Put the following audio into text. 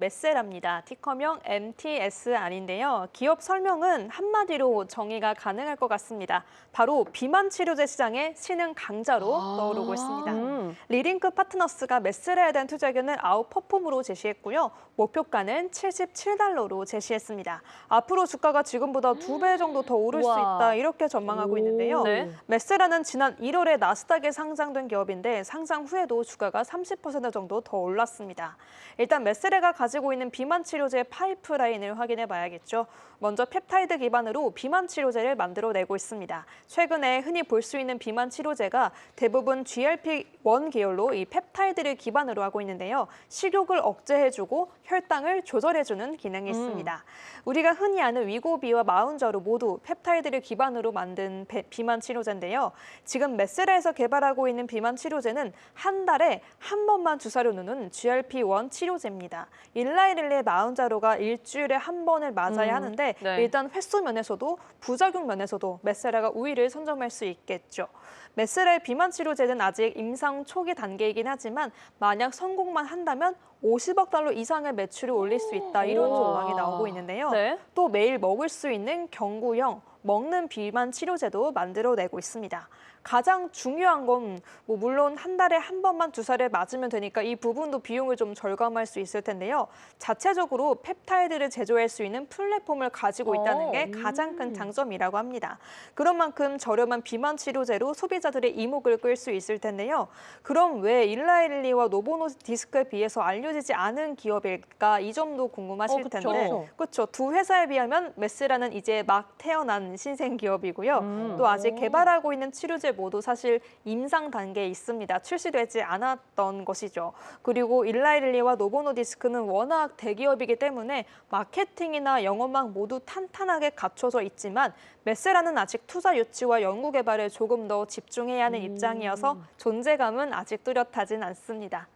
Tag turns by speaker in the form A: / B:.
A: 메세라입니다. 티커명 MTS 아닌데요. 기업 설명은 한마디로 정의가 가능할 것 같습니다. 바로 비만 치료제 시장의 신흥 강자로 떠오르고 있습니다.
B: 음.
A: 리링크 파트너스가 메스라에 대한 투자 의견을 아웃 퍼폼으로 제시했고요. 목표가는 77달러로 제시했습니다. 앞으로 주가가 지금보다 두 배 정도 더 오를 수
B: 우와.
A: 있다 이렇게 전망하고 있는데요.
B: 네.
A: 메스라는 지난 1월에 나스닥에 상장된 기업인데 상장 후에도 주가가 30% 정도 더 올랐습니다. 일단 메스레가 가지고 있는 비만 치료제 파이프라인을 확인해 봐야겠죠. 먼저 펩타이드 기반으로 비만 치료제를 만들어내고 있습니다. 최근에 흔히 볼 수 있는 비만 치료제가 대부분 GLP-1 계열로 이 펩타이드를 기반으로 하고 있는데요. 식욕을 억제해주고 혈당을 조절해주는 기능이 있습니다. 우리가 흔히 아는 위고비와 마운저로 모두 펩타이드를 기반으로 만든 배- 비만 치료제인데요. 지금 메스라에서 개발하고 있는 비만 치료제는 한 달에 한 번만 주사를 놓는 GLP-1 치료제입니다. 일라이릴레 마운자로가 일주일에 한 번을 맞아야
B: 음,
A: 하는데
B: 네.
A: 일단 횟수 면에서도 부작용 면에서도 메세라가 우위를 선점할 수 있겠죠. 메세라의 비만 치료제는 아직 임상 초기 단계이긴 하지만 만약 성공만 한다면 50억 달러 이상의 매출을 올릴 수 있다 이런. 전망이 나오고 있는데요.
B: 네.
A: 또 매일 먹을 수 있는 경구형 먹는 비만 치료제도 만들어내고 있습니다. 가장 중요한 건 뭐 물론 한 달에 한 번만 주사를 맞으면 되니까 이 부분도 비용을 좀 절감할 수 있을 텐데요. 자체적으로 펩타이드를 제조할 수 있는 플랫폼을 가지고 있다는 게
B: 어,
A: 가장 큰
B: 음.
A: 장점이라고 합니다. 그런 만큼 저렴한 비만 치료제로 소비자들의 이목을 끌 수 있을 텐데요. 그럼 왜 일라일리와 노보노디스크에 비해서 알려지지 않은 기업일까? 이 점도 궁금하실
B: 어, 그쵸.
A: 텐데 그렇죠. 두 회사에 비하면 메스라는 이제 막 태어난 신생 기업이고요.
B: 음.
A: 또 아직 개발하고 있는 치료제 모두 사실 임상 단계에 있습니다. 출시되지 않았던 것이죠. 그리고 일라일리와 노보노디스크는 워낙 대기업이기 때문에 마케팅이나 영업망 모두 탄탄하게 갖춰져 있지만 메세라는 아직 투자 유치와 연구 개발에 조금 더 집중해야 하는 입장이어서 존재감은 아직 뚜렷하진 않습니다.